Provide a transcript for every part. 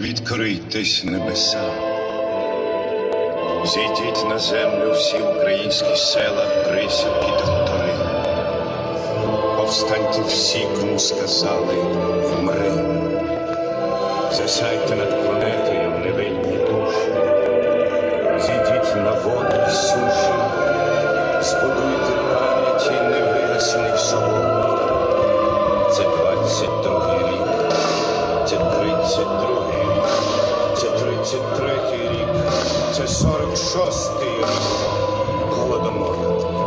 відкрийтесь небеса. Зійдіть на землю всі українські села, присяки доктори. Повстаньте всі, кому сказали вмри. Засяйте над планетою 33 рік, це 46 рік. Голодомор.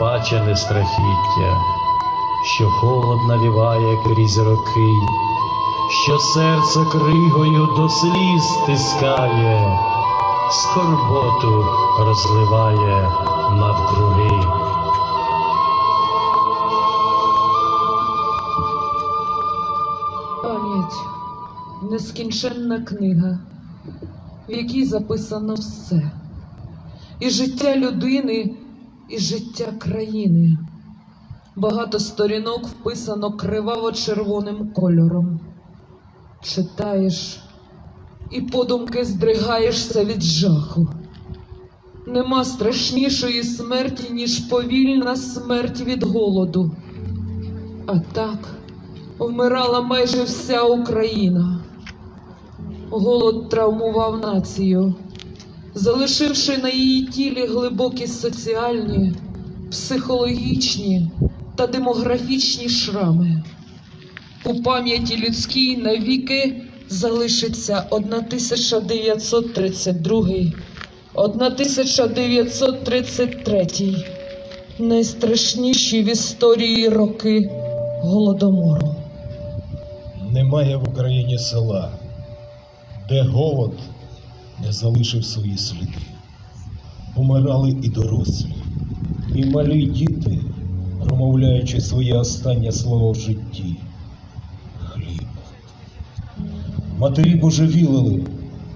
Небачене страхіття, що холод навіває крізь роки, що серце кригою до сліз стискає, скорботу розливає навкруги. Пам'ять нескінченна книга, в якій записано все. І життя людини, і життя країни. Багато сторінок вписано криваво-червоним кольором. Читаєш і подумки здригаєшся від жаху. Нема страшнішої смерті, ніж повільна смерть від голоду. А так вмирала майже вся Україна. Голод травмував націю, залишивши на її тілі глибокі соціальні, психологічні та демографічні шрами. У пам'яті людській навіки залишиться 1932, 1933, найстрашніші в історії роки голодомору. Немає в Україні села, де голод не залишив свої сліди. Помирали і дорослі, і малі діти, промовляючи своє останнє слово в житті хліб. Матері божевілили,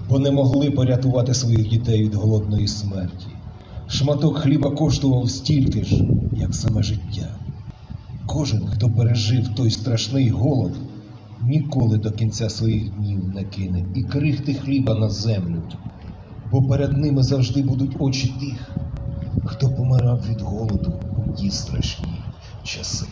бо не могли порятувати своїх дітей від голодної смерті. Шматок хліба коштував стільки ж, як саме життя. Кожен, хто пережив той страшний голод, ніколи до кінця своїх днів не кине і крихти хліба на землю, бо перед ними завжди будуть очі тих, хто помирав від голоду у ті страшні часи.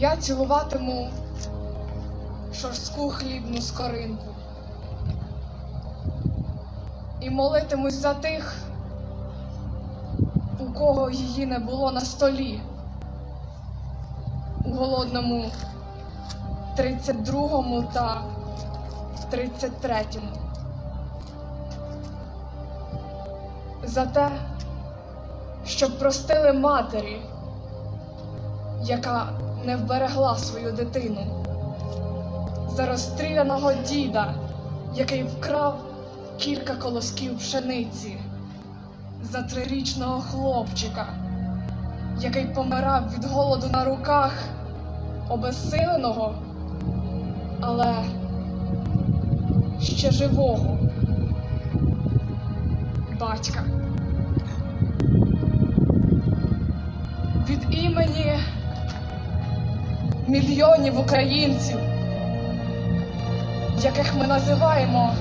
я цілуватиму шорстку хлібну скоринку і молитимусь за тих, у кого її не було на столі у голодному 32-му та 33-му. За те, щоб простили матері, яка не вберегла свою дитину, за розстріляного діда, який вкрав кілька колосків пшениці, за трирічного хлопчика, який помирав від голоду на руках, обезсиленого, але ще живого батька. від імені мільйонів українців, яких ми називаємо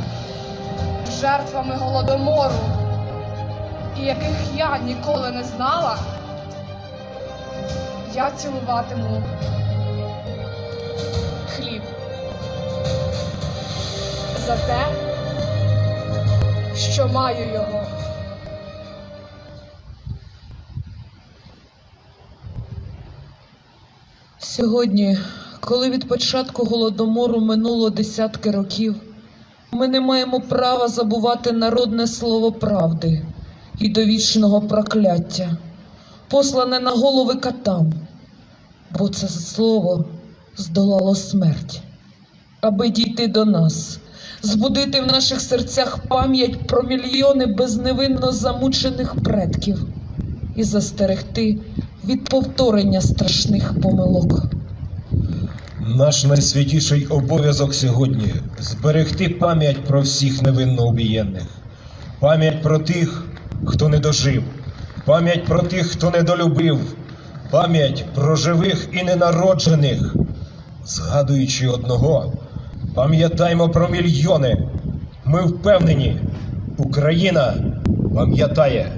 жертвами голодомору, і яких я ніколи не знала, я цілуватиму хліб. За те, що маю його. Сьогодні, коли від початку голодомору минуло десятки років, ми не маємо права забувати народне слово правди і довічного прокляття, послане на голови катам, бо це слово здолало смерть, аби дійти до нас, збудити в наших серцях пам'ять про мільйони безневинно замучених предків і застерегти від повторення страшних помилок. Наш найсвятіший обов'язок сьогодні зберегти пам'ять про всіх невинно обієнних, пам'ять про тих, хто не дожив, пам'ять про тих, хто недолюбив, пам'ять про живих і ненароджених. Згадуючи одного, пам'ятаймо про мільйони. Ми впевнені, Україна пам'ятає.